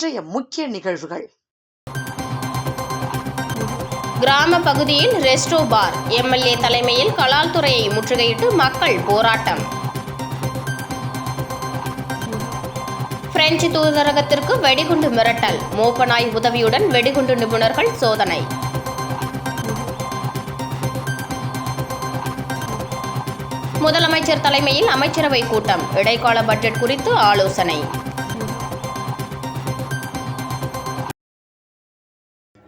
இன்றைய முக்கிய நிகழ்வுகள். கிராம பகுதியில் ரெஸ்டோ பார் எம்எல்ஏ தலைமையில் கலால் துறையை முற்றுகையிட்டு மக்கள் போராட்டம். பிரெஞ்சு தூதரகத்திற்கு வெடிகுண்டு மிரட்டல் மோப்பனாய் உதவியுடன் வெடிகுண்டு நிபுணர்கள் சோதனை. முதலமைச்சர் தலைமையில் அமைச்சரவை கூட்டம் இடைக்கால பட்ஜெட் குறித்து ஆலோசனை.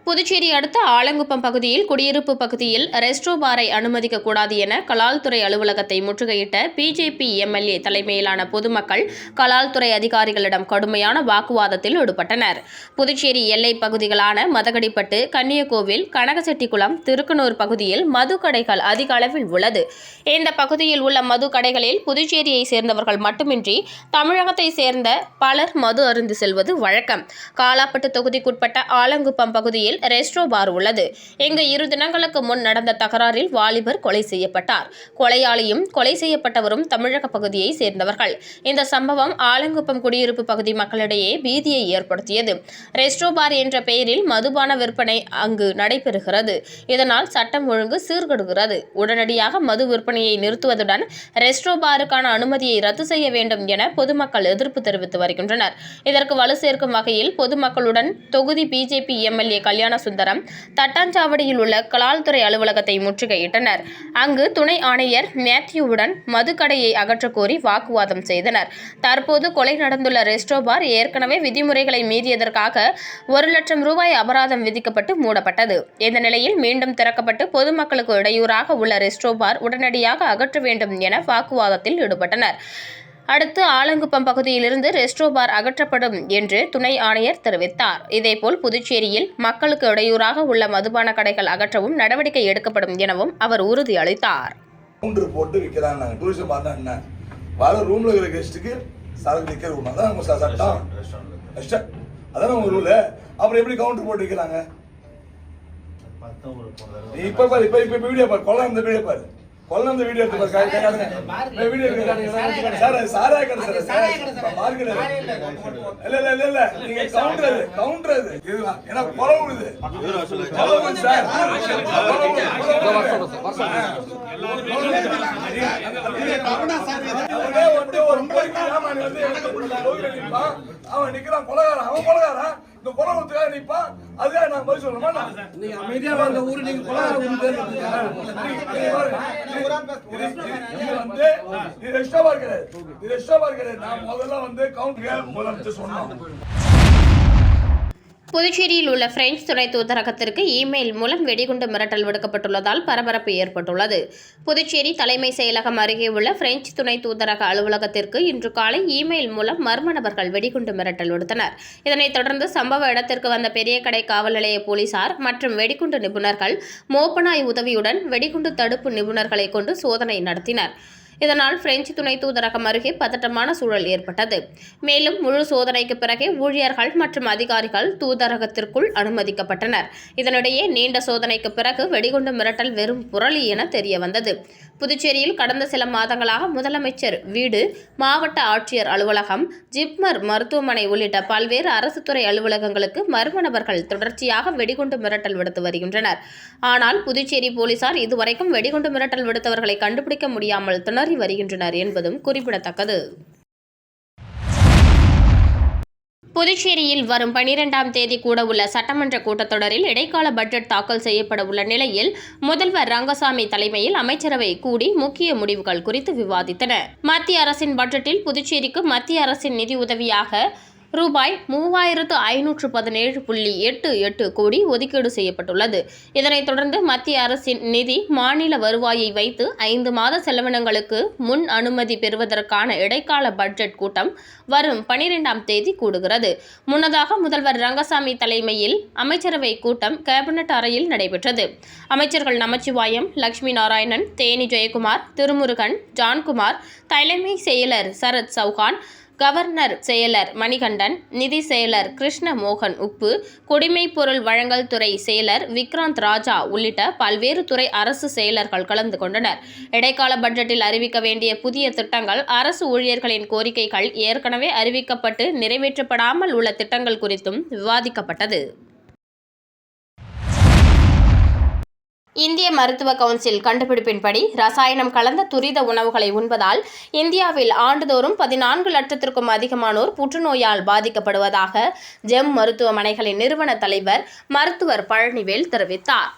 புதுச்சேரி அடுத்த ஆலங்குப்பம் பகுதியில் குடியிருப்பு பகுதியில் ரெஸ்ட்ரோ பாரை அனுமதிக்க கூடாது என கலால்துறை அலுவலகத்தை முற்றுகையிட்ட பிஜேபி எம்எல்ஏ தலைமையிலான பொதுமக்கள் கலால்துறை அதிகாரிகளிடம் கடுமையான வாக்குவாதத்தில் ஈடுபட்டனர். புதுச்சேரி எல்லைப் பகுதிகளான மதகடிப்பட்டு கன்னியகோவில் கனகசெட்டிக்குளம் திருக்கனூர் பகுதியில் மது கடைகள் அதிக அளவில் உள்ளது. இந்த பகுதியில் உள்ள மது கடைகளில் புதுச்சேரியை சேர்ந்தவர்கள் மட்டுமின்றி தமிழகத்தை சேர்ந்த பலர் மது அருந்து செல்வது வழக்கம். காலாப்பட்டு தொகுதிக்குட்பட்ட ஆலங்குப்பம் பகுதியில் ரெஸ்டோ பார் உள்ளது. இங்கு இரு தினங்களுக்கு முன் நடந்த தகராறில் வாலிபர் கொலை செய்யப்பட்டார். கொலையாளியும் கொலை செய்யப்பட்டவரும் தமிழக பகுதியை சேர்ந்தவர்கள். இந்த சம்பவம் ஆலங்குப்பம் குடியிருப்பு பகுதி மக்களிடையே பீதியை ஏற்படுத்தியது. ரெஸ்ட்ரோ பார் என்ற பெயரில் மதுபான விற்பனை அங்கு நடைபெறுகிறது. இதனால் சட்டம் ஒழுங்கு சீர்கெடுகிறது. உடனடியாக மது விற்பனையை நிறுத்துவதுடன் ரெஸ்ட்ரோ பாருக்கான அனுமதியை ரத்து செய்ய வேண்டும் என பொதுமக்கள் எதிர்ப்பு தெரிவித்து வருகின்றனர். இதற்கு வலு சேர்க்கும் வகையில் பொதுமக்களுடன் தொகுதி பிஜேபி எம்எல்ஏ கல்யாண சுந்தரம் தட்டாஞ்சாவடியில் உள்ள கலால்துறை அலுவலகத்தை முற்றுகையிட்டனர். அங்கு துணை ஆணையர் மேத்யூவுடன் மதுக்கடையை அகற்றக் கோரி வாக்குவாதம் செய்தனர். தற்போது கொலை நடந்துள்ள ரெஸ்டோ பார் ஏற்கனவே விதிமுறைகளை மீறியதற்காக ஒரு லட்சம் ரூபாய் அபராதம் விதிக்கப்பட்டு மூடப்பட்டது. இந்த நிலையில் மீண்டும் திறக்கப்பட்டு பொதுமக்களுக்கு இடையூறாக உள்ள ரெஸ்டோ பார் உடனடியாக அகற்ற வேண்டும் என வாக்குவாதத்தில் ஈடுபட்டனர். அடுத்து ஆலங்குப்பம் பகுதியிலிருந்து ரெஸ்டோ பார் அகற்றப்படும் என்று துணை ஆணையர் தெரிவித்தார். இதேபோல் புதுச்சேரியில் மக்களுக்கு இடையூறாக உள்ள மதுபான கடைகள் அகற்றவும் நடவடிக்கை எடுக்கப்படும் எனவும் அவர் உறுதியளித்தார் கவுண்டர் போட்டு விற்கிறாங்க. டூரிசம் பார்த்தா என்ன? வர ரூம்ல இருக்கிற கெஸ்ட்டுக்கு சரக்கு விற்கிற ரூம் அதான் அவங்க சட்டம். அதானே உங்க ரூல் அப்புறம் எப்படி கவுண்டர் போட்டு விற்கிறாங்க? இப்ப பாரு இப்ப இப்ப வீடியோ பாரு. கொல்லம் இந்த வீடியோ பாரு. கொல்லம் இந்த வீடியோ எடுத்து பாரு காட்டுங்க. வீடியோ எடுத்து காட்டுங்க. சார் கடை சார் கடை. மார்க்கெட் அது. இல்ல இல்ல இல்ல இல்ல நீங்க கவுண்டர் அது கவுண்டர் அது இதுதான் ஏன்னா கொலை விடுது கொலை விடுது சார் ஒரு எனக்கு கோயில்ல நிப்பான். அவன் நிக்கிறான் கொலகாரன் அவன் கொலகாரன் இந்த கொலை கொடுத்துக்காக நிப்பான் அதுக்காக நான் பதில் சொல்லணுமா? நீங்க அமைதியா வாழ்ந்த ஊரு நீங்க வந்து இது பார் கிடையாது இது பார் கிடையாது நான் முதல்ல வந்து கவுண்டர் முதலமைச்சர் சொன்னோம். புதுச்சேரியில் உள்ள பிரெஞ்சு துணை தூதரகத்திற்கு இமெயில் மூலம் வெடிகுண்டு மிரட்டல் விடுக்கப்பட்டுள்ளதால் பரபரப்பு ஏற்பட்டுள்ளது. புதுச்சேரி தலைமை செயலகம் அருகே உள்ள பிரெஞ்சு துணை தூதரக அலுவலகத்திற்கு இன்று காலை இமெயில் மூலம் மர்ம நபர்கள் வெடிகுண்டு மிரட்டல் விடுத்தனர். இதனைத் தொடர்ந்து சம்பவ இடத்திற்கு வந்த பெரிய கடை காவல் நிலைய போலீசார் மற்றும் வெடிகுண்டு நிபுணர்கள் மோப்பனாய் உதவியுடன் வெடிகுண்டு தடுப்பு நிபுணர்களை கொண்டு சோதனை நடத்தினர். இதனால் பிரெஞ்சு துணை தூதரகம் அருகே பதட்டமான சூழல் ஏற்பட்டது. மேலும் முழு சோதனைக்கு பிறகே ஊழியர்கள் மற்றும் அதிகாரிகள் தூதரகத்திற்குள் அனுமதிக்கப்பட்டனர். இதனிடையே நீண்ட சோதனைக்கு பிறகு வெடிகுண்டு மிரட்டல் வெறும் புரளி என தெரிய வந்தது புதுச்சேரியில் கடந்த சில மாதங்களாக முதலமைச்சர் வீடு மாவட்ட ஆட்சியர் அலுவலகம் ஜிப்மர் மருத்துவமனை உள்ளிட்ட பல்வேறு அரசு துறை அலுவலகங்களுக்கு மர்ம நபர்கள் தொடர்ச்சியாக வெடிகுண்டு மிரட்டல் விடுத்து வருகின்றனர். ஆனால் புதுச்சேரி போலீசார் இதுவரைக்கும் வெடிகுண்டு மிரட்டல் விடுத்தவர்களை கண்டுபிடிக்க முடியாமல் திணறி வருகின்றனர் என்பதும் குறிப்பிடத்தக்கது. புதுச்சேரியில் வரும் பனிரெண்டாம் தேதி கூட உள்ள சட்டமன்ற கூட்டத்தொடரில் இடைக்கால பட்ஜெட் தாக்கல் செய்யப்பட உள்ள நிலையில் முதல்வர் ரங்கசாமி தலைமையில் அமைச்சரவை கூடி முக்கிய முடிவுகள் குறித்து விவாதித்தன மத்திய அரசின் பட்ஜெட்டில் புதுச்சேரிக்கு மத்திய அரசின் நிதி உதவியாக ரூபாய் மூவாயிரத்து ஐநூற்று பதினேழு புள்ளி எட்டு எட்டு கோடி ஒதுக்கீடு செய்யப்பட்டுள்ளது. இதனைத் தொடர்ந்து மத்திய அரசின் நிதி மாநில வருவாயை வைத்து ஐந்து மாத செலவினங்களுக்கு முன் அனுமதி பெறுவதற்கான இடைக்கால பட்ஜெட் கூட்டம் வரும் பனிரெண்டாம் தேதி கூடுகிறது. முன்னதாக முதல்வர் ரங்கசாமி தலைமையில் அமைச்சரவை கூட்டம் கேபினெட் அறையில் நடைபெற்றது. அமைச்சர்கள் நமச்சிவாயம் லட்சுமி நாராயணன் தேனி ஜெயக்குமார் திருமுருகன் ஜான்குமார் தலைமை செயலர் சரத் சௌகான் கவர்னர் செயலர் மணிகண்டன் நிதி செயலர் கிருஷ்ண மோகன் உப்பு குடிமைப் பொருள் வழங்கல் துறை செயலர் விக்ராந்த் ராஜா உள்ளிட்ட பல்வேறு துறை அரசு செயலர்கள் கலந்து கொண்டனர். இடைக்கால பட்ஜெட்டில் அறிவிக்க வேண்டிய புதிய திட்டங்கள் அரசு ஊழியர்களின் கோரிக்கைகள் ஏற்கனவே அறிவிக்கப்பட்டு நிறைவேற்றப்படாமல் உள்ள திட்டங்கள் குறித்தும் விவாதிக்கப்பட்டது. இந்திய மருத்துவ கவுன்சில் கண்டுபிடிப்பின்படி ரசாயனம் கலந்த துரித உணவுகளை உண்பதால் இந்தியாவில் ஆண்டுதோறும் பதினான்கு லட்சத்திற்கும் அதிகமானோர் புற்றுநோயால் பாதிக்கப்படுவதாக ஜெம் மருத்துவமனைகளின் நிறுவன தலைவர் மருத்துவர் பழனிவேல் தெரிவித்தார்.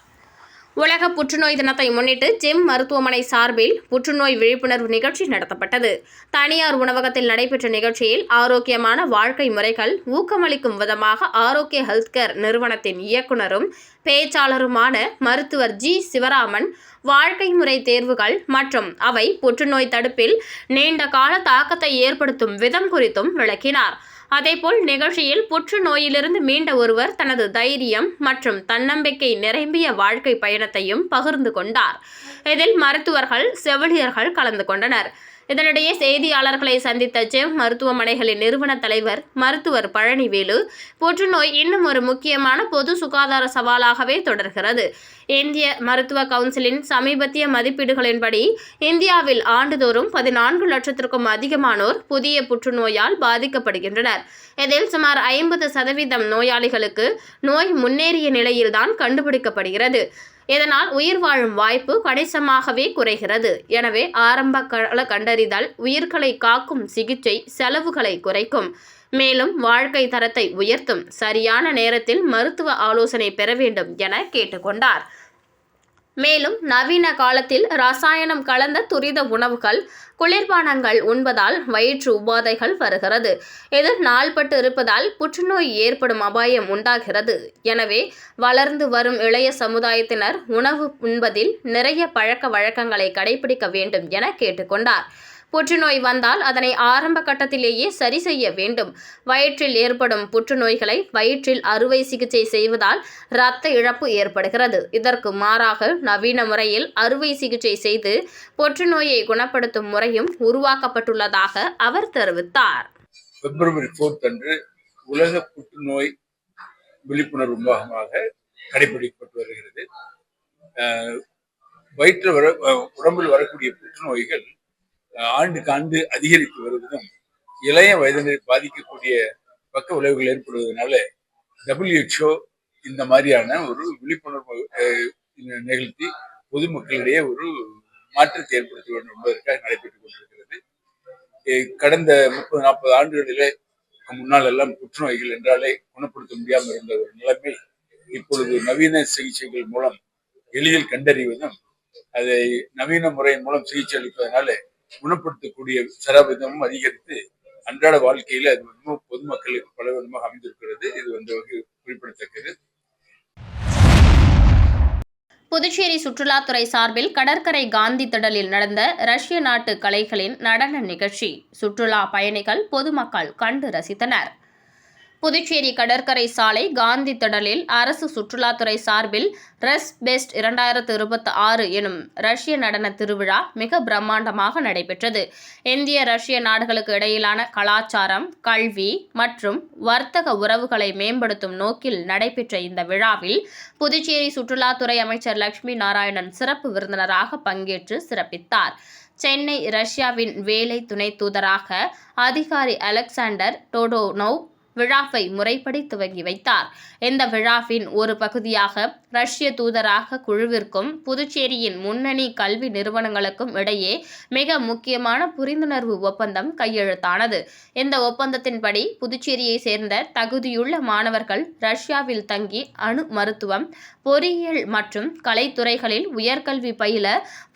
உலக புற்றுநோய் தினத்தை முன்னிட்டு ஜெம் மருத்துவமனை சார்பில் புற்றுநோய் விழிப்புணர்வு நிகழ்ச்சி நடத்தப்பட்டது. தனியார் உணவகத்தில் நடைபெற்ற நிகழ்ச்சியில் ஆரோக்கியமான வாழ்க்கை முறைகள் ஊக்கமளிக்கும் விதமாக ஆரோக்கிய ஹெல்த் கேர் நிறுவனத்தின் இயக்குனரும் பேச்சாளருமான மருத்துவர் ஜி சிவராமன் வாழ்க்கை முறை தேர்வுகள் மற்றும் அவை புற்றுநோய் தடுப்பில் நீண்ட கால தாக்கத்தை ஏற்படுத்தும் விதம் குறித்தும் விளக்கினார். அதேபோல் நிகழ்ச்சியில் புற்றுநோயிலிருந்து மீண்ட ஒருவர் தனது தைரியம் மற்றும் தன்னம்பிக்கை நிரம்பிய வாழ்க்கை பயணத்தையும் பகிர்ந்து கொண்டார். இதில் மருத்துவர்கள் செவிலியர்கள் கலந்து கொண்டனர். இதனிடையே செய்தியாளர்களை சந்தித்த ஜெம் மருத்துவமனைகளின் நிறுவன தலைவர் மருத்துவர் பழனிவேலு புற்றுநோய் இன்னும் ஒரு முக்கியமான பொது சுகாதார சவாலாகவே தொடர்கிறது. இந்திய மருத்துவ கவுன்சிலின் சமீபத்திய மதிப்பீடுகளின்படி இந்தியாவில் ஆண்டுதோறும் பதினான்கு லட்சத்திற்கும் அதிகமானோர் புதிய புற்றுநோயால் பாதிக்கப்படுகின்றனர். இதில் சுமார் ஐம்பது சதவீதம் நோயாளிகளுக்கு நோய் முன்னேறிய நிலையில்தான் கண்டுபிடிக்கப்படுகிறது. இதனால் உயிர் வாழும் வாய்ப்பு கணிசமாகவே குறைகிறது. எனவே ஆரம்ப கால கண்டறிதல் உயிர்களை காக்கும் சிகிச்சை செலவுகளை குறைக்கும். மேலும் வாழ்க்கை தரத்தை உயர்த்தும் சரியான நேரத்தில் மருத்துவ ஆலோசனை பெற வேண்டும் என கேட்டுக்கொண்டார். மேலும் நவீன காலத்தில் ரசாயனம் கலந்த துரித உணவுகள் குளிர்பானங்கள் உண்பதால் வயிற்று உபாதைகள் வருகிறது. இது நாள்பட்டு இருப்பதால் புற்றுநோய் ஏற்படும் அபாயம் உண்டாகிறது. எனவே வளர்ந்து வரும் இளைய சமுதாயத்தினர் உணவு உண்பதில் நிறைய பழக்க வழக்கங்களை கடைபிடிக்க வேண்டும் என கேட்டுக்கொண்டார். புற்றுநோய் வந்தால் அதனை ஆரம்ப கட்டத்திலேயே சரி செய்ய வேண்டும். வயிற்றில் ஏற்படும் புற்றுநோய்களை வயிற்றில் அறுவை சிகிச்சை செய்வதால் இரத்த இழப்பு ஏற்படுகிறது. இதற்கு மாறாக நவீன முறையில் அறுவை சிகிச்சை செய்து புற்றுநோயை குணப்படுத்தும் முறையும் உருவாக்கப்பட்டுள்ளதாக அவர் தெரிவித்தார். பிப்ரவரி ஃபோர்த் அன்று உலக புற்றுநோய் விழிப்புணர்வு முகமாக கடைபிடிக்கப்பட்டு வருகிறது. வயிற்று வர உடம்பில் வரக்கூடிய புற்றுநோய்கள் ஆண்டுக்கு ஆண்டு அதிகரித்து வருவதும் இளைய வயதினரை பாதிக்கக்கூடிய பக்க விளைவுகள் ஏற்படுவதனால டபிள்யூஹெச்ஓ இந்த மாதிரியான ஒரு விழிப்புணர்வு நிகழ்த்தி பொதுமக்களிடையே ஒரு மாற்றத்தை ஏற்படுத்த வேண்டும் என்பதற்காக நடைபெற்றுக் கொண்டிருக்கிறது. கடந்த முப்பது நாற்பது ஆண்டுகளிலே முன்னால் எல்லாம் புற்றுநோய்கள் என்றாலே குணப்படுத்த முடியாமல் இருந்த ஒரு நிலைமை இப்பொழுது நவீன சிகிச்சைகள் மூலம் எளிதில் கண்டறிவதும் அதை நவீன முறையின் மூலம் சிகிச்சை அளிப்பதனால குணப்படுத்தக்கூடிய சதவீதமும் அதிகரித்து அன்றாட வாழ்க்கையில அது வந்து பொதுமக்களுக்கு பல விதமாக அமைந்திருக்கிறது. இது வந்து குறிப்பிடத்தக்கது. புதுச்சேரி சுற்றுலாத்துறை சார்பில் கடற்கரை காந்தி திடலில் நடந்த ரஷ்ய நாட்டு கலைகளின் நடன நிகழ்ச்சி. சுற்றுலா பயணிகள் பொதுமக்கள் கண்டு ரசித்தனர். புதுச்சேரி கடற்கரை சாலை காந்தி திடலில் அரசு சுற்றுலாத்துறை சார்பில் ரஸ் பெஸ்ட் இரண்டாயிரத்து இருபத்தி ஆறு எனும் ரஷ்ய நடன திருவிழா மிக பிரம்மாண்டமாக நடைபெற்றது. இந்திய ரஷ்ய நாடுகளுக்கு இடையிலான கலாச்சாரம் கல்வி மற்றும் வர்த்தக உறவுகளை மேம்படுத்தும் நோக்கில் நடைபெற்ற இந்த விழாவில் புதுச்சேரி சுற்றுலாத்துறை அமைச்சர் லட்சுமி நாராயணன் சிறப்பு விருந்தினராக பங்கேற்று சிறப்பித்தார். சென்னை ரஷ்யாவின் வேலை துணை தூதராக அதிகாரி அலெக்சாண்டர் டோடோனோவ் விழாவை முறைப்படி துவங்கி வைத்தார். இந்த விழாவின் ஒரு பகுதியாக ரஷ்ய தூதராக குழுவிற்கும் புதுச்சேரியின் முன்னணி கல்வி நிறுவனங்களுக்கும் இடையே மிக முக்கியமான புரிந்துணர்வு ஒப்பந்தம் கையெழுத்தானது. இந்த ஒப்பந்தத்தின்படி புதுச்சேரியை சேர்ந்த தகுதியுள்ள மாணவர்கள் ரஷ்யாவில் தங்கி அணு மருத்துவம் பொறியியல் மற்றும் கலைத்துறைகளில் உயர்கல்வி பயில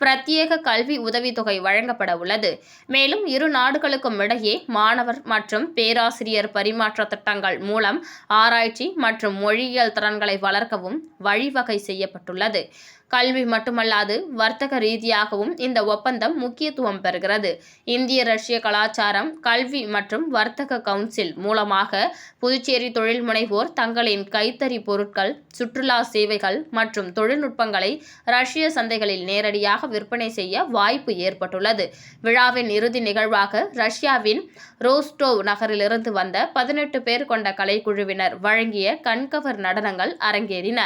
பிரத்யேக கல்வி உதவித்தொகை வழங்கப்பட உள்ளது. மேலும் இரு நாடுகளுக்கும் இடையே மாணவர் மற்றும் பேராசிரியர் பரிமாற்ற திட்டங்கள் மூலம் ஆராய்ச்சி மற்றும் மொழியியல் திறன்களை வளர்க்கவும் வழிவகை செய்யப்பட்டுள்ளது. கல்வி மட்டுமல்லாது வர்த்தக ரீதியாகவும் இந்த ஒப்பந்தம் முக்கியத்துவம் பெறுகிறது. இந்திய ரஷ்ய கலாச்சாரம் கல்வி மற்றும் வர்த்தக கவுன்சில் மூலமாக புதுச்சேரி தொழில் முனைவோர் தங்களின் கைத்தறி பொருட்கள் சுற்றுலா சேவைகள் மற்றும் தொழில்நுட்பங்களை ரஷ்ய சந்தைகளில் நேரடியாக விற்பனை செய்ய வாய்ப்பு ஏற்பட்டுள்ளது. விழாவின் இறுதி நிகழ்வாக ரஷ்யாவின் ரோஸ்டோவ் நகரிலிருந்து வந்த பதினெட்டு பேர் கொண்ட கலைக்குழுவினர் வழங்கிய கண்கவர் நடனங்கள் அரங்கேறின.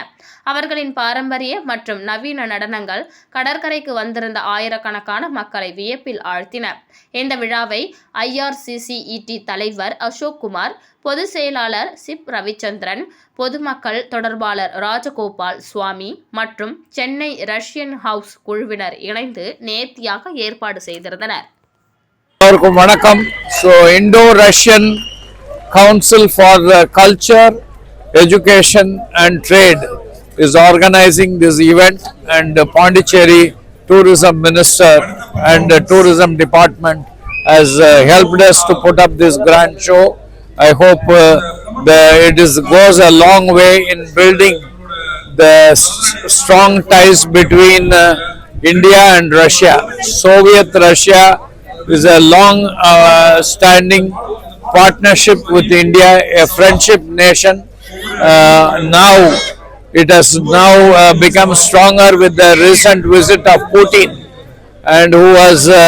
அவர்களின் பாரம்பரிய மற்றும் நவீன நடனங்கள் கடற்கரைக்கு வந்திருந்த ஆயிரக்கணக்கான மக்களை வியப்பில் ஆழ்த்தின. இந்த விழாவை ஐஆர்சிசிஇடி தலைவர் அசோக் குமார் பொதுச் செயலாளர் சிப் ரவிச்சந்திரன் பொதுமக்கள் தொடர்பாளர் ராஜகோபால் சுவாமி மற்றும் சென்னை ரஷ்யன் ஹவுஸ் குழுவினர் இணைந்து நேர்த்தியாக ஏற்பாடு செய்திருந்தனர். வணக்கம். So Indo Russian council for culture education and trade is organizing this event and uh, Pondicherry tourism minister and uh, tourism department has uh, helped us to put up this grand show. I hope uh, the, it is, goes a long way in building the strong ties between uh, India and Russia. Soviet Russia is a long uh, standing partnership with India, a friendship nation. Uh, now it has now uh, become stronger with the recent visit of Putin and who was uh,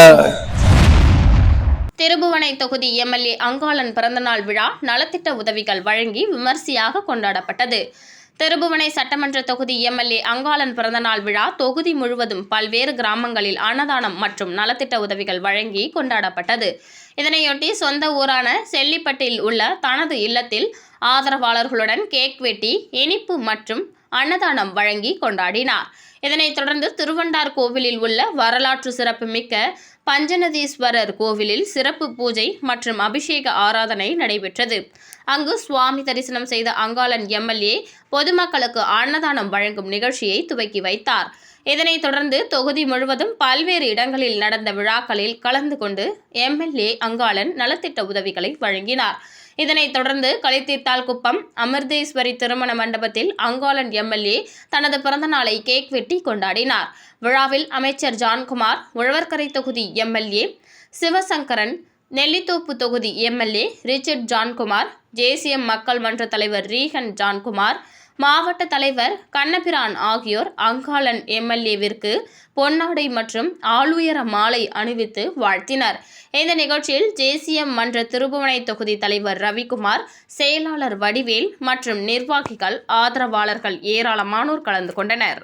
Thirubuvanai தொகுதி MLA Angalan பிறந்தநாள் விழா நலத்திட்ட உதவிகள் வழங்கி விமர்சையாக கொண்டாடப்பட்டது. திருபுவனை சட்டமன்ற தொகுதி எம்எல்ஏ அங்காளன் பிறந்தநாள் விழா தொகுதி முழுவதும் பல்வேறு கிராமங்களில் அன்னதானம் மற்றும் நலத்திட்ட உதவிகள் வழங்கி கொண்டாடப்பட்டது. இதனையொட்டி சொந்த ஊரான செல்லிப்பட்டில் உள்ள தனது இல்லத்தில் ஆதரவாளர்களுடன் கேக் வெட்டி இனிப்பு மற்றும் அன்னதானம் வழங்கி கொண்டாடினார். இதனைத் தொடர்ந்து திருவண்டார் கோவிலில் உள்ள வரலாற்று சிறப்புமிக்க பஞ்சநதீஸ்வரர் கோவிலில் சிறப்பு பூஜை மற்றும் அபிஷேக ஆராதனை நடைபெற்றது. அங்கு சுவாமி தரிசனம் செய்த அங்காளன் எம்எல்ஏ பொதுமக்களுக்கு அன்னதானம் வழங்கும் நிகழ்ச்சியை துவக்கி வைத்தார். இதனைத் தொடர்ந்து தொகுதி முழுவதும் பல்வேறு இடங்களில் நடந்த விழாக்களில் கலந்து கொண்டு எம்எல்ஏ அங்காளன் நலத்திட்ட உதவிகளை வழங்கினார். இதனைத் தொடர்ந்து கலைத்தீர்த்தால் குப்பம் அமிர்தேஸ்வரி திருமண மண்டபத்தில் அங்காளன் எம்எல்ஏ தனது பிறந்தநாளை கேக் வெட்டி கொண்டாடினார். விழாவில் அமைச்சர் ஜான்குமார் உழவர்கரை தொகுதி எம்எல்ஏ சிவசங்கரன் நெல்லித்தோப்பு தொகுதி எம்எல்ஏ ரிச்சர்ட் ஜான்குமார் ஜேசிஎம் மக்கள் மன்ற தலைவர் ரீகன் ஜான்குமார் மாவட்ட தலைவர் கண்ணபிரான் ஆகியோர் அங்காளன் எம்எல்ஏவிற்கு பொன்னாடை மற்றும் ஆளுயர மாலை அணிவித்து வாழ்த்தினர். இந்த நிகழ்ச்சியில் ஜேசிஎம் மன்ற திருபுவனை தொகுதி தலைவர் ரவிக்குமார் செயலாளர் வடிவேல் மற்றும் நிர்வாகிகள் ஆதரவாளர்கள் ஏராளமானோர் கலந்து கொண்டனர்.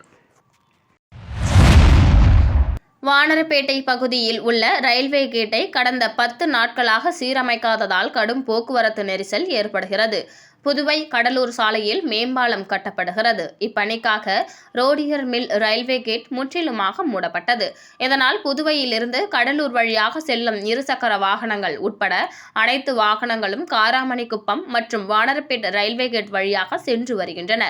வானரப்பேட்டை பகுதியில் உள்ள ரயில்வே கேட்டை கடந்த பத்து நாட்களாக சீரமைக்காததால் கடும் போக்குவரத்து நெரிசல் ஏற்படுகிறது. புதுவை கடலூர் சாலையில் மேம்பாலம் கட்டப்படுகிறது. இப்பணிக்காக ரோடியர் மில் ரயில்வே கேட் முற்றிலுமாக மூடப்பட்டது. இதனால் புதுவையிலிருந்து கடலூர் வழியாக செல்லும் இருசக்கர வாகனங்கள் உட்பட அனைத்து வாகனங்களும் காராமணிக்குப்பம் மற்றும் வானரப்பேட் ரயில்வே கேட் வழியாக சென்று வருகின்றன.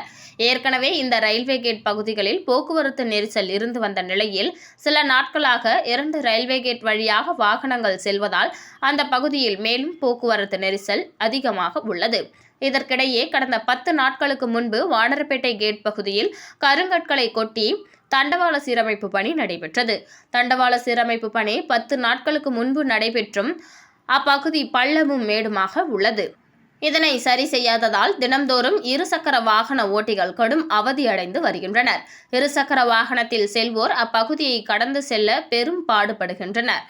ஏற்கனவே இந்த ரயில்வே கேட் பகுதிகளில் போக்குவரத்து நெரிசல் இருந்து வந்த நிலையில் சில நாட்களாக இரண்டு ரயில்வே கேட் வழியாக வாகனங்கள் செல்வதால் அந்த பகுதியில் மேலும் போக்குவரத்து நெரிசல் அதிகமாக உள்ளது. இதற்கிடையே கடந்த பத்து நாட்களுக்கு முன்பு வானரப்பேட்டை கேட் பகுதியில் கருங்கற்களை கொட்டி தண்டவாள சீரமைப்பு பணி நடைபெற்றது. தண்டவாள சீரமைப்பு பணி பத்து நாட்களுக்கு முன்பு நடைபெற்றும் அப்பகுதி பள்ளமும் மேடுமாக உள்ளது. இதனை சரி செய்யாததால் தினம்தோறும் இருசக்கர வாகன ஓட்டிகள் கடும் அவதியடைந்து வருகின்றனர். இருசக்கர வாகனத்தில் செல்வோர் அப்பகுதியை கடந்து செல்ல பெரும் பாடுபடுகின்றனர்.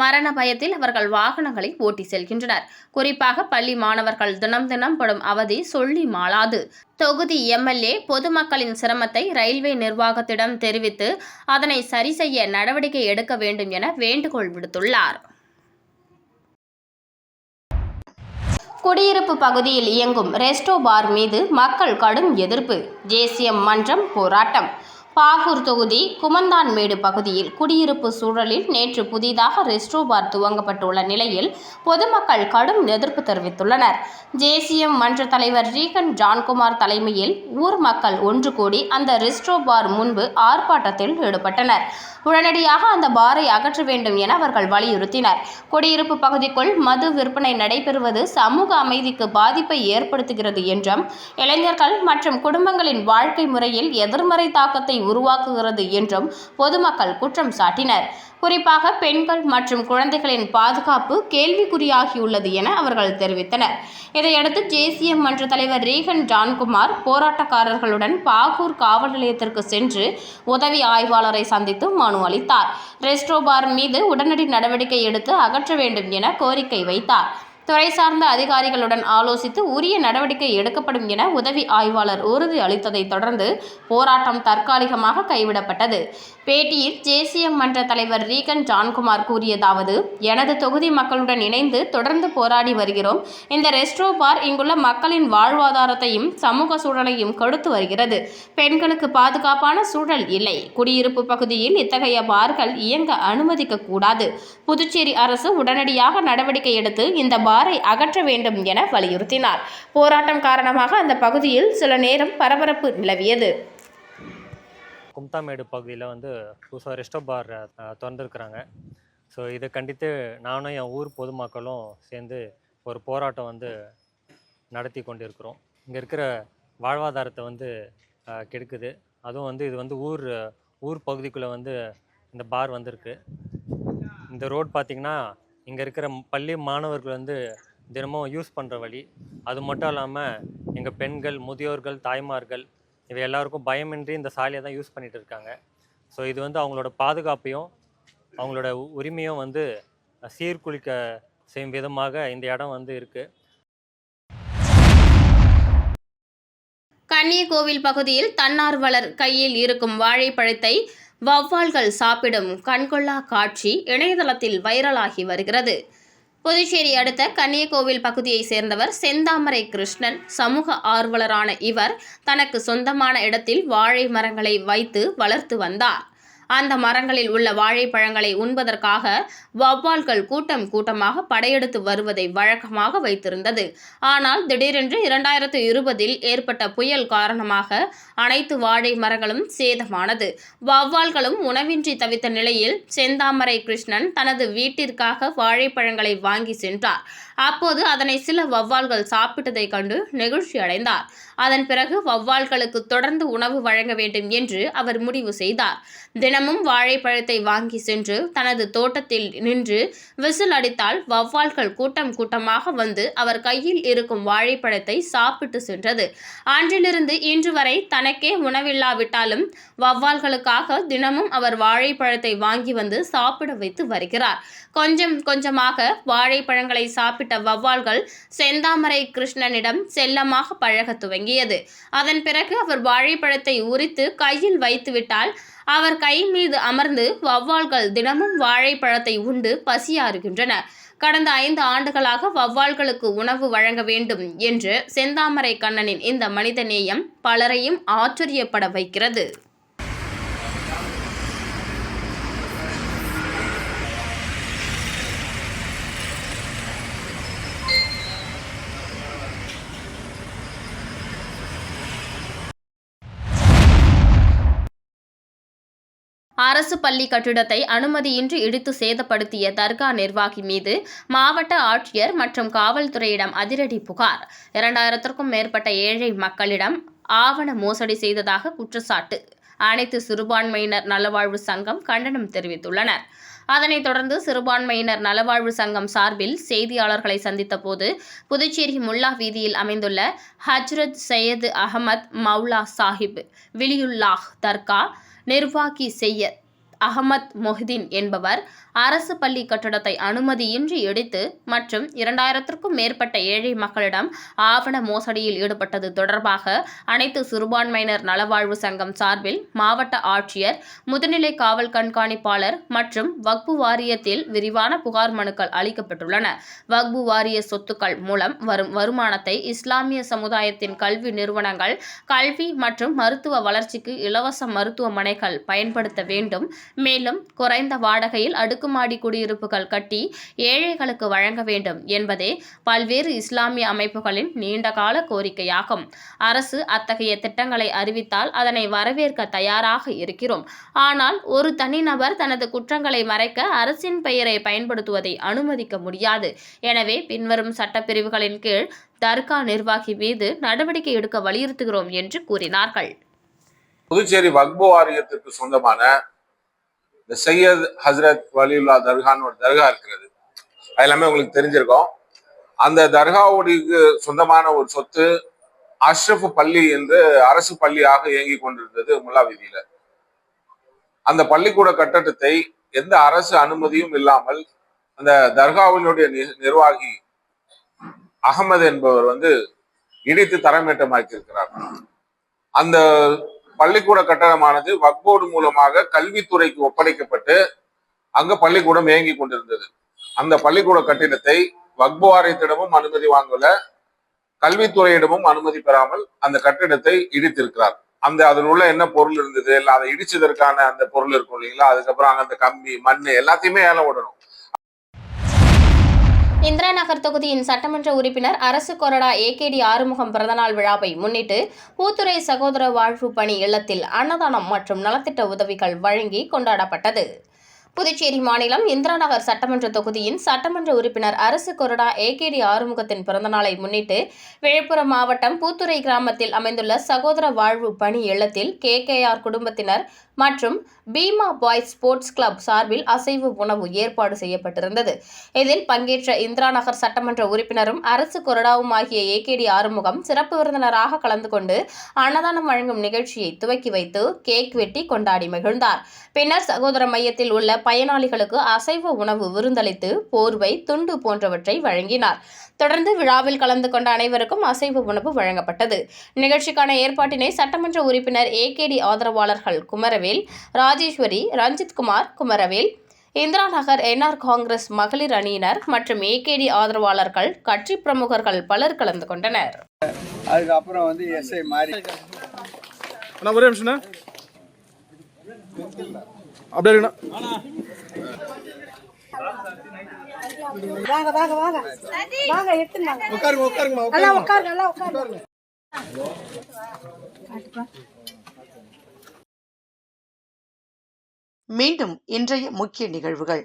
மரண பயத்தில் அவர்கள் வாகனங்களை ஓட்டி செல்கின்றனர். குறிப்பாக பள்ளி மாணவர்கள் தினம் தினம் படும் அவதி சொல்லி மாளாது. தொகுதி எம்எல்ஏ பொதுமக்களின் சிரமத்தை ரயில்வே நிர்வாகத்திடம் தெரிவித்து அதனை சரி செய்ய நடவடிக்கை எடுக்க வேண்டும் என வேண்டுகோள் விடுத்துள்ளார். குடியிருப்பு பகுதியில் இயங்கும் ரெஸ்டோ பார் மீது மக்கள் கடும் எதிர்ப்பு. ஜேசிஎம் மன்றம் போராட்டம். பாகூர் தொகுதி குமந்தான்மேடு பகுதியில் குடியிருப்பு சூழலில் நேற்று புதிதாக ரெஸ்டோ பார் துவங்கப்பட்டுள்ள நிலையில் பொதுமக்கள் கடும் எதிர்ப்பு தெரிவித்துள்ளனர். ஜேசிஎம் மன்ற தலைவர் ரீகன் ஜான்குமார் தலைமையில் ஊர் மக்கள் ஒன்று கூடி அந்த ரெஸ்டோ பார் முன்பு ஆர்ப்பாட்டத்தில் ஈடுபட்டனர். உடனடியாக அந்த பாரை அகற்ற வேண்டும் என அவர்கள் வலியுறுத்தினர். குடியிருப்பு பகுதிக்குள் மது விற்பனை நடைபெறுவது சமூக அமைதிக்கு பாதிப்பை ஏற்படுத்துகிறது என்றும் இளைஞர்கள் மற்றும் குடும்பங்களின் வாழ்க்கை முறையில் எதிர்மறை தாக்கத்தை உருவாக்குகிறது என்றும் பொதுமக்கள் குற்றம் சாட்டினர். குறிப்பாக பெண்கள் மற்றும் குழந்தைகளின் பாதுகாப்பு கேள்விக்குறியாகியுள்ளது என அவர்கள் தெரிவித்தனர். இதையடுத்து ஜேசிஎம் மன்ற தலைவர் ரீகன் ஜான்குமார் போராட்டக்காரர்களுடன் பாகூர் காவல் நிலையத்திற்கு சென்று உதவி ஆய்வாளரை சந்தித்து மனு அளித்தார். ரெஸ்ட்ரோபார் மீது உடனடி நடவடிக்கை எடுத்து அகற்ற வேண்டும் என கோரிக்கை வைத்தார். துறை சார்ந்த அதிகாரிகளுடன் ஆலோசித்து உரிய நடவடிக்கை எடுக்கப்படும் என உதவி ஆய்வாளர் உறுதி அளித்ததைத் தொடர்ந்து போராட்டம் தற்காலிகமாக கைவிடப்பட்டது. பேட்டியில் ஜேசிஎம் மன்ற தலைவர் ரீகன் ஜான்குமார் கூறியதாவது எனது தொகுதி மக்களுடன் இணைந்து தொடர்ந்து போராடி வருகிறோம். இந்த ரெஸ்ட்ரோ பார் இங்குள்ள மக்களின் வாழ்வாதாரத்தையும் சமூக சூழலையும் கெடுத்து வருகிறது. பெண்களுக்கு பாதுகாப்பான சூழல் இல்லை. குடியிருப்பு பகுதியில் இத்தகைய பார்கள் இயங்க அனுமதிக்க கூடாது. புதுச்சேரி அரசு உடனடியாக நடவடிக்கை எடுத்து இந்த பார் அகற்ற வேண்டும் என வலியுறுத்தினார். போராட்டம் காரணமாக அந்த பகுதியில் சில நேரம் பரபரப்பு நிலவியது. கும்தாமேடு பகுதியில் வந்து புதுசாக ரெஸ்டோ பார் திறந்துருக்குறாங்க. ஸோ இதை கண்டித்து நானும் என் ஊர் பொதுமக்களும் சேர்ந்து ஒரு போராட்டம் வந்து நடத்தி கொண்டிருக்கிறோம். இங்கே இருக்கிற வாழ்வாதாரத்தை வந்து கெடுக்குது. அதுவும் வந்து இது வந்து ஊர் ஊர் பகுதிக்குள்ளே வந்து இந்த பார் வந்திருக்கு. இந்த ரோட் பார்த்திங்கன்னா இங்கே இருக்கிற பள்ளி மாணவர்கள் வந்து தினமும் யூஸ் பண்ணுற வழி. அது மட்டும் இல்லாமல் எங்கள் பெண்கள் முதியோர்கள் தாய்மார்கள் இவை எல்லாருக்கும் பயமின்றி இந்த சாலையை தான் யூஸ் பண்ணிட்டு இருக்காங்க. ஸோ இது வந்து அவங்களோட பாதுகாப்பையும் அவங்களோட உரிமையும் வந்து சீர்குலிக்க செய்யும் விதமாக இந்த இடம் வந்து இருக்குது கன்னியகோவில் பகுதியில் தன்னார்வலர் கையில் இருக்கும் வாழைப்பழத்தை வௌவால்கள் சாப்பிடும் கண்கொள்ளா காட்சி இணையதளத்தில் வைரலாகி வருகிறது. புதுச்சேரி அடுத்த கன்னியகோவில் பகுதியைச் சேர்ந்தவர் செந்தாமரை கிருஷ்ணன். சமூக ஆர்வலரான இவர் தனக்கு சொந்தமான இடத்தில் வாழை மரங்களை வைத்து வளர்த்து வந்தார். அந்த மரங்களில் உள்ள வாழைப்பழங்களை உண்பதற்காக வௌவால்கள் கூட்டம் கூட்டமாக படையெடுத்து வருவதை வழக்கமாக வைத்திருந்தது. ஆனால் திடீரென்று இரண்டாயிரத்து இருபதில் ஏற்பட்ட புயல் காரணமாக அனைத்து வாழை மரங்களும் சேதமானது. வௌவால்களும் உணவின்றி தவித்த நிலையில் செந்தாமரை கிருஷ்ணன் தனது வீட்டிற்காக வாழைப்பழங்களை வாங்கி சென்றார். அப்போது அதனை சில வௌவால்கள் சாப்பிட்டதை கண்டு நெகிழ்ச்சி அடைந்தார். அதன் பிறகு வௌவால்களுக்கு தொடர்ந்து உணவு வழங்க வேண்டும் என்று அவர் முடிவு செய்தார். தினமும் வாழைப்பழத்தை வாங்கி சென்று தனது தோட்டத்தில் நின்று விசில் அடித்தால் வௌவால்கள் கூட்டம் கூட்டமாக வந்து அவர் கையில் இருக்கும் வாழைப்பழத்தை சாப்பிட்டு சென்றது. அன்றிலிருந்து இன்று வரை தனக்கே உணவில்லாவிட்டாலும் வௌவால்களுக்காக தினமும் அவர் வாழைப்பழத்தை வாங்கி வந்து சாப்பிட வைத்து வருகிறார். கொஞ்சம் கொஞ்சமாக வாழைப்பழங்களை சாப்பிட்டு வௌவால்கள் செந்தாமரை கிருஷ்ணனிடம் செல்லமாக பழகத் துவங்கியது. அதன் பிறகு அவர் வாழைப்பழத்தை உரித்து கையில் வைத்துவிட்டால் அவர் கை மீது அமர்ந்து வௌவால்கள் தினமும் வாழைப்பழத்தை உண்டு பசியாறுகின்றன. கடந்த ஐந்து ஆண்டுகளாக வௌவால்களுக்கு உணவு வழங்க வேண்டும் என்று செந்தாமரை கண்ணனின் இந்த மனிதநேயம் பலரையும் ஆச்சரியப்பட வைக்கிறது. அரசு பள்ளி கட்டிடத்தை அனுமதியின்றி இடித்து சேதப்படுத்திய தர்கா நிர்வாகி மீது மாவட்ட ஆட்சியர் மற்றும் காவல்துறையிடம் அதிரடி புகார். இரண்டாயிரத்திற்கும் மேற்பட்ட ஏழை மக்களிடம் ஆவண மோசடி செய்ததாக குற்றச்சாட்டு. அனைத்து சிறுபான்மையினர் நலவாழ்வு சங்கம் கண்டனம் தெரிவித்துள்ளனர். அதனைத் தொடர்ந்து சிறுபான்மையினர் நலவாழ்வு சங்கம் சார்பில் செய்தியாளர்களை சந்தித்த போது புதுச்சேரி முல்லா வீதியில் அமைந்துள்ள ஹஜ்ரத் சையது அகமத் மௌலா சாஹிப் விலியுல்லாஹ் தர்கா நிர்வாகி செய்யத் அகமத் மொஹிதீன் என்பவர் அரசு பள்ளி கட்டடத்தை அனுமதியின்றி இடித்து மற்றும் இரண்டாயிரத்திற்கும் மேற்பட்ட ஏழை மக்களிடம் ஆவண மோசடியில் ஈடுபட்டது தொடர்பாக அனைத்து சிறுபான்மையினர் நலவாழ்வு சங்கம் சார்பில் மாவட்ட ஆட்சியர் முதுநிலை காவல் கண்காணிப்பாளர் மற்றும் வக்பு வாரியத்தில் விரிவான புகார் மனுக்கள் அளிக்கப்பட்டுள்ளன. வக்பு வாரிய சொத்துக்கள் மூலம் வரும் வருமானத்தை இஸ்லாமிய சமுதாயத்தின் கல்வி நிறுவனங்கள் கல்வி மற்றும் மருத்துவ வளர்ச்சிக்கு இலவச மருத்துவமனைகள் பயன்படுத்த வேண்டும். மேலும் குறைந்த வாடகையில் அடுக்குமாடி குடியிருப்புகள் கட்டி ஏழைகளுக்கு வழங்க வேண்டும் என்பதே பல்வேறு இஸ்லாமிய அமைப்புகளின் நீண்டகால கோரிக்கையாகும். அரசு அத்தகைய திட்டங்களை அறிவித்தால் அதனை வரவேற்க தயாராக இருக்கிறோம். ஆனால் ஒரு தனிநபர் தனது குற்றங்களை மறைக்க அரசின் பெயரை பயன்படுத்துவதை அனுமதிக்க முடியாது. எனவே பின்வரும் சட்டப்பிரிவுகளின் கீழ் தர்கா நிர்வாகி மீது நடவடிக்கை எடுக்க வலியுறுத்துகிறோம் என்று கூறினார்கள். புதுச்சேரி வக்பு வாரியத்திற்கு சொந்தமான இந்த சையத் ஹஸ்ரத் வலியுல்லா தர்கான்னு ஒரு தர்கா இருக்கிறது. அது எல்லாமே உங்களுக்கு தெரிஞ்சிருக்கும். அந்த தர்காவுடைய சொந்தமான ஒரு சொத்து அஷ்ரஃப் பள்ளி என்று அரசு பள்ளியாக இயங்கி கொண்டிருந்தது முல்லா வீதியில. அந்த பள்ளிக்கூட கட்டடத்தை எந்த அரசு அனுமதியும் இல்லாமல் அந்த தர்காவினுடைய நி- நிர்வாகி அகமது என்பவர் வந்து இடித்து தரமேட்டமாக்கி இருக்கிறார் அந்த பள்ளிக்கூட கட்டடமானது வக்போர்டு மூலமாக கல்வித்துறைக்கு ஒப்படைக்கப்பட்டு அங்க பள்ளிக்கூடம் இயங்கி கொண்டிருந்தது. அந்த பள்ளிக்கூட கட்டிடத்தை வக்பு வாரியத்திடமும் அனுமதி வாங்கல கல்வித்துறையிடமும் அனுமதி பெறாமல் அந்த கட்டிடத்தை இடித்திருக்கிறார். அந்த அதில் உள்ள என்ன பொருள் இருந்தது இல்லை அதை இடிச்சதற்கான அந்த பொருள் இருக்கும் இல்லைங்களா? அதுக்கப்புறம் அங்க அந்த கம்பி மண் எல்லாத்தையுமே ஏல விடணும் இந்திரா நகர் தொகுதியின் சட்டமன்ற உறுப்பினர் அரசு கொறடா ஏகேடி ஆறுமுகம் பிறந்தநாள் விழாவை முன்னிட்டு பூத்துறை சகோதர வாழ்வு பணி இல்லத்தில் அன்னதானம் மற்றும் நலத்திட்ட உதவிகள் வழங்கி கொண்டாடப்பட்டது. புதுச்சேரி மாநிலம் இந்திரா நகர் சட்டமன்ற தொகுதியின் சட்டமன்ற உறுப்பினர் அரசு கொறடா ஏகேடி ஆறுமுகத்தின் பிறந்தநாளை முன்னிட்டு விழுப்புரம் மாவட்டம் பூத்துறை கிராமத்தில் அமைந்துள்ள சகோதர வாழ்வு பணி இல்லத்தில் கேகேஆர் குடும்பத்தினர் மற்றும் பீமா பாய்ஸ் ஸ்போர்ட்ஸ் கிளப் சார்பில் அசைவு உணவு ஏற்பாடு செய்யப்பட்டிருந்தது. இதில் பங்கேற்ற இந்திரா நகர் சட்டமன்ற உறுப்பினரும் அரசு கொறடாவும் ஆகிய ஏகேடி ஆறுமுகம் சிறப்பு விருந்தினராக கலந்து கொண்டு அன்னதானம் வழங்கும் நிகழ்ச்சியை துவக்கி வைத்து கேக் வெட்டி கொண்டாடி மகிழ்ந்தார். பின்னர் சகோதர மையத்தில் உள்ள பயனாளிகளுக்கு அசைவ உணவு விருந்தளித்து போர்வை துண்டு போன்றவற்றை வழங்கினார். தொடர்ந்து விழாவில் கலந்து கொண்ட அனைவருக்கும் அசைவ உணவு வழங்கப்பட்டது. நிகழ்ச்சிக்கான ஏற்பாட்டினை சட்டமன்ற உறுப்பினர் ஏகேடி ஆதரவாளர்கள் குமரவேல் ராஜேஸ்வரி ரஞ்சித் குமார் குமரவேல் இந்திரா நகர் என்ஆர் காங்கிரஸ் மகளிர் அணியினர் மற்றும் ஏகேடி ஆதரவாளர்கள் கட்சி பிரமுகர்கள் பலர் கலந்து கொண்டனர். அதுக்கப்புறம் வந்து எஸ்ஐ மாறி ஒரே நிமிஷம்ண்ணா அப்படியே வாங்க வாங்க வாங்க. வாங்க எடுத்துன்னு வாங்க. உட்காருங்க உட்காருங்கம்மா நல்லா உட்காருங்க நல்லா உட்காருங்க. மீண்டும் இன்றைய முக்கிய நிகழ்வுகள்.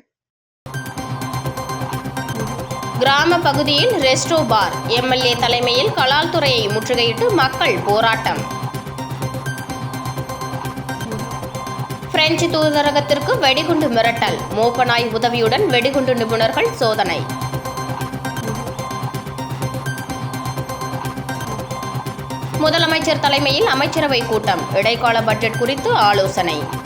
கிராம பகுதியில் ரெஸ்டோ பார். எம்எல்ஏ தலைமையில் கலால் துறையை முற்றுகையிட்டு மக்கள் போராட்டம். பிரெஞ்சு தூதரகத்திற்கு வெடிகுண்டு மிரட்டல். மோப்பநாய் உதவியுடன் வெடிகுண்டு நிபுணர்கள் சோதனை. முதலமைச்சர் தலைமையில் அமைச்சரவை கூட்டம். இடைக்கால பட்ஜெட் குறித்து ஆலோசனை.